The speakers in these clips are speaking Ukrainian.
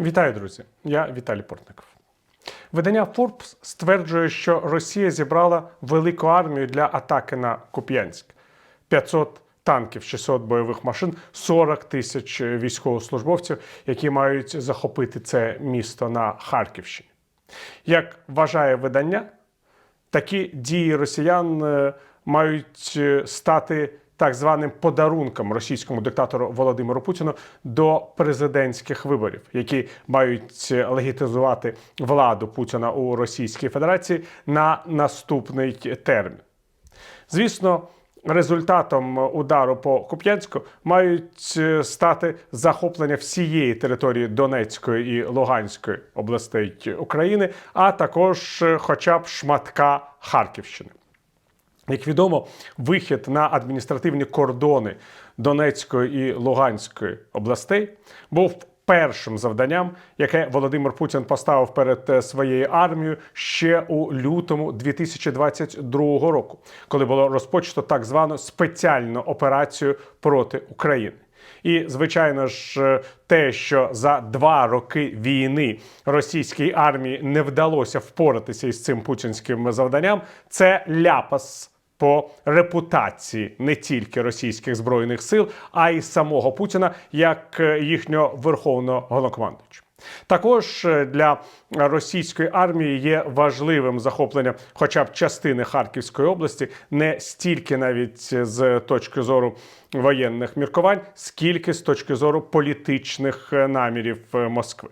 Вітаю, друзі! Я Віталій Портников. Видання Forbes стверджує, що Росія зібрала велику армію для атаки на Куп'янськ: 500 танків, 600 бойових машин, 40 тисяч військовослужбовців, які мають захопити це місто на Харківщині. Як вважає видання, такі дії росіян е, мають е, стати так званим подарунком російському диктатору Володимиру Путіну до президентських виборів, які мають легітимізувати владу Путіна у Російській Федерації на наступний термін. Звісно, результатом удару по Куп'янську мають стати захоплення всієї території Донецької і Луганської областей України, а також хоча б шматка Харківщини. Як відомо, вихід на адміністративні кордони Донецької і Луганської областей був першим завданням, яке Володимир Путін поставив перед е, своєю армією ще у лютому 2022 року, коли було розпочато так звану спеціальну операцію проти України. І звичайно ж, е, те, що за два роки війни російській армії не вдалося впоратися із цим путінським завданням, це ляпас по репутації не тільки російських збройних сил, а й самого Путіна як е, їхнього верховного головнокомандуюча. Також е, для російської армії є важливим захоплення, хоча б частини Харківської області, не стільки навіть з точки зору воєнних міркувань, скільки з точки зору політичних е, намірів Москви.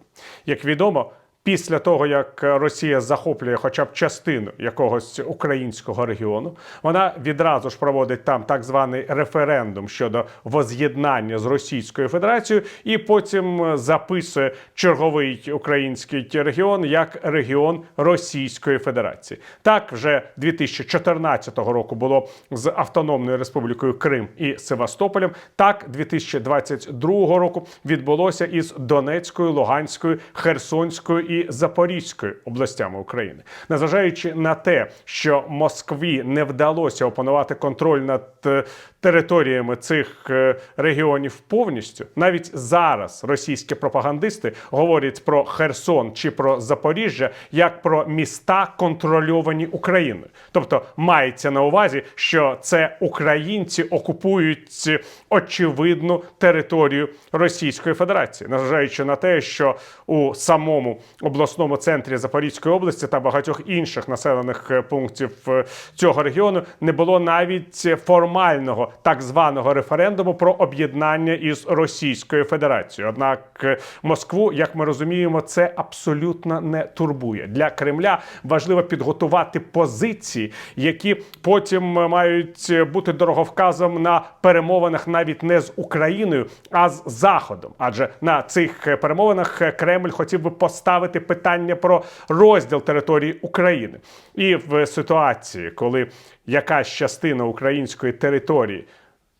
Як відомо, Після того, як Росія захоплює хоча б частину якогось українського регіону, вона відразу ж проводить там так званий референдум щодо воз'єднання з Російською Федерацією, і потім записує черговий український регіон як регіон Російської Федерації. Так вже 2014 року було з Автономною Республікою Крим і Севастополем. Так 2022 року відбулося із Донецькою, Луганською, Херсонською і Запорізькою областями України, незважаючи на те, що Москві не вдалося опанувати контроль над е, територіями цих е, регіонів повністю, навіть зараз російські пропагандисти говорять про Херсон чи про Запоріжжя як про міста контрольовані Україною, тобто мається на увазі, що це українці окупують очевидну територію Російської Федерації, незважаючи на те, що у самому обласному центрі Запорізької області та багатьох інших населених е, пунктів е, цього регіону не було навіть формального так званого референдуму про об'єднання із Російською Федерацією. Однак е, Москву, як ми розуміємо, це абсолютно не турбує для Кремля. Важливо підготувати позиції, які потім мають бути дороговказом на перемовинах навіть не з Україною, а з Заходом. Адже на цих перемовинах Кремль хотів би поставити питання про розділ території України. І в ситуації, коли якась частина української території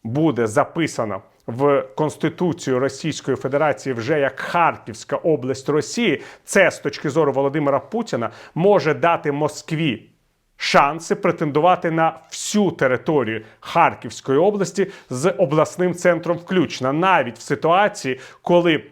буде записана в Конституцію Російської Федерації вже як Харківська область Росії, це з точки зору Володимира Путіна може дати Москві. Шанси претендувати на всю територію Харківської області з обласним центром включно навіть в ситуації, коли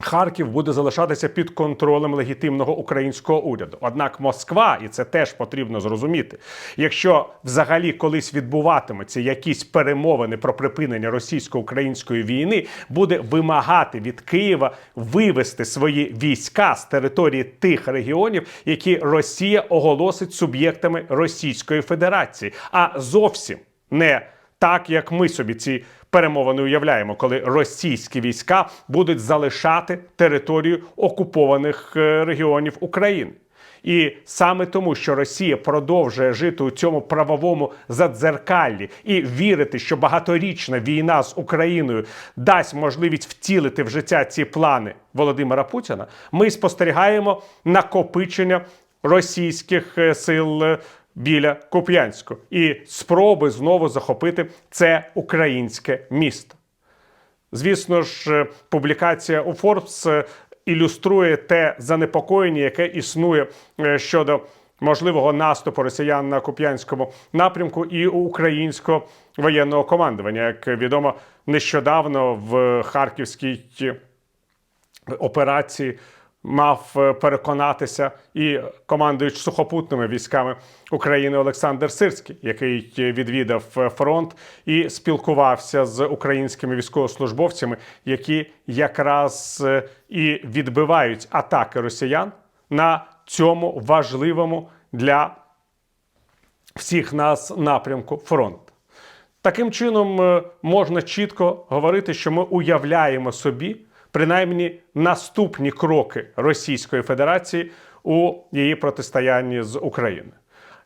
Харків буде залишатися під контролем легітимного українського уряду. Однак Москва, і це теж потрібно зрозуміти, якщо взагалі колись відбуватимуться якісь перемовини про припинення російсько-української війни, буде вимагати від Києва вивести свої війська з території тих регіонів, які Росія оголосить суб'єктами Російської Федерації, а зовсім не так, як ми собі ці перемовини уявляємо, коли російські війська будуть залишати територію окупованих е, регіонів України. І саме тому, що Росія продовжує жити у цьому правовому задзеркаллі і вірити, що багаторічна війна з Україною дасть можливість втілити в життя ці плани Володимира Путіна, ми спостерігаємо накопичення російських е, сил е, біля Куп'янську і спроби знову захопити це українське місто. Звісно ж, е, публікація у Forbes е, ілюструє те занепокоєння, яке існує е, щодо можливого наступу росіян на Куп'янському напрямку і українського воєнного командування. Як відомо, нещодавно в Харківській операції мав е, переконатися і командуючи сухопутними військами України Олександр Сирський, який відвідав е, фронт і спілкувався з українськими військовослужбовцями, які якраз е, і відбивають атаки росіян на цьому важливому для всіх нас напрямку фронт. Таким чином е, можна чітко говорити, що ми уявляємо собі принаймні наступні кроки Російської Федерації у її протистоянні з Україною.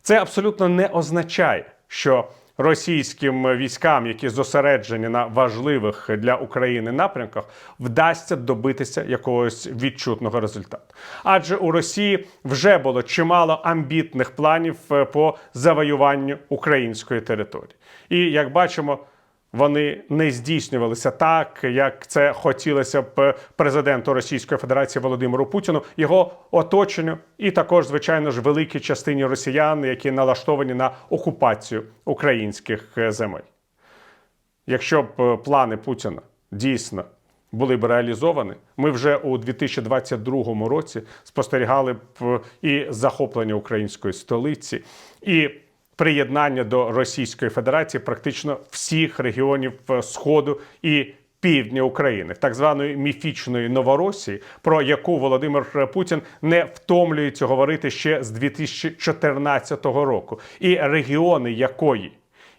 Це абсолютно не означає, що російським військам, які зосереджені на важливих для України напрямках, вдасться добитися якогось відчутного результату. Адже у Росії вже було чимало амбітних планів е, по завоюванню української території. І як бачимо, вони не здійснювалися так, як це хотілося б президенту Російської Федерації Володимиру Путіну, його оточенню, і також, звичайно ж, великій частині росіян, які налаштовані на окупацію українських е, земель. Якщо б е, плани Путіна дійсно були б реалізовані, ми вже у 2022 році спостерігали б е, і захоплення української столиці, і приєднання до Російської Федерації практично всіх регіонів е, Сходу і півдня України, так званої міфічної Новоросії, про яку Володимир Путін не втомлюється говорити ще з 2014 року, і регіони якої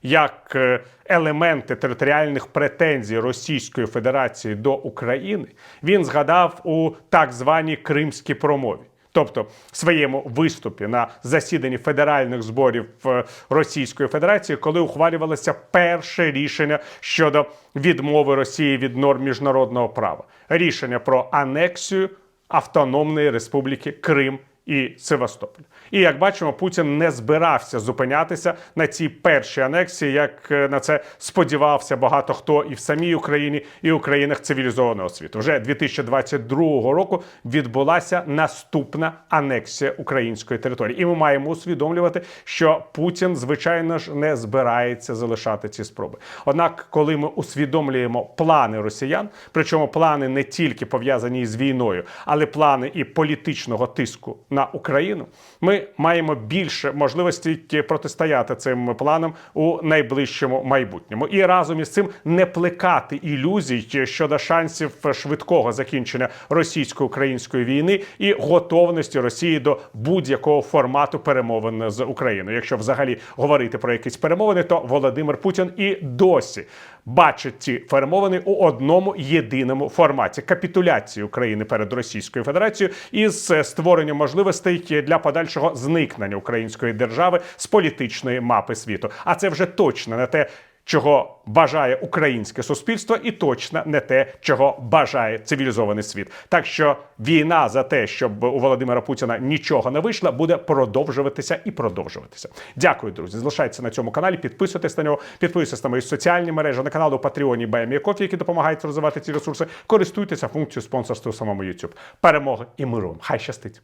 як е, елементи територіальних претензій Російської Федерації до України, він згадав у так званій Кримській промові. Тобто в своєму виступі на засіданні федеральних зборів е, Російської Федерації, коли ухвалювалося перше рішення щодо відмови Росії від норм міжнародного права, рішення про анексію Автономної Республіки Крим і Севастополь. І як бачимо, Путін не збирався зупинятися на цій першій анексії, як е, на це сподівався багато хто і в самій Україні, і у країнах цивілізованого світу. Вже 2022 року відбулася наступна анексія української території, і ми маємо усвідомлювати, що Путін, звичайно ж, не збирається залишати ці спроби. Однак, коли ми усвідомлюємо плани росіян, причому плани не тільки пов'язані з війною, але плани і політичного тиску на Україну, ми маємо більше можливості протистояти цим планам у найближчому майбутньому, і разом із цим не плекати ілюзій щодо шансів швидкого закінчення російсько-української війни і готовності Росії до будь-якого формату перемовин з Україною. Якщо взагалі говорити про якісь перемовини, то Володимир Путін і досі бачить ці перемовини у одному єдиному форматі капітуляції України перед Російською Федерацією із створенням можливостей для подальшого зникнення української держави з політичної мапи світу. А це вже точно не те. Чого бажає українське суспільство, і точно не те, чого бажає цивілізований світ. Так що війна за те, щоб у Володимира Путіна нічого не вийшло, буде продовжуватися і продовжуватися. Дякую, друзі. Залишайтеся на цьому каналі, підписуйтесь на нього, підписуйтесь на мої соціальні мережі, на канал у Патреоні Кофі, які допомагають розвивати ці ресурси. Користуйтеся функцією спонсорства у самому YouTube. Перемоги і миру. Хай щастить!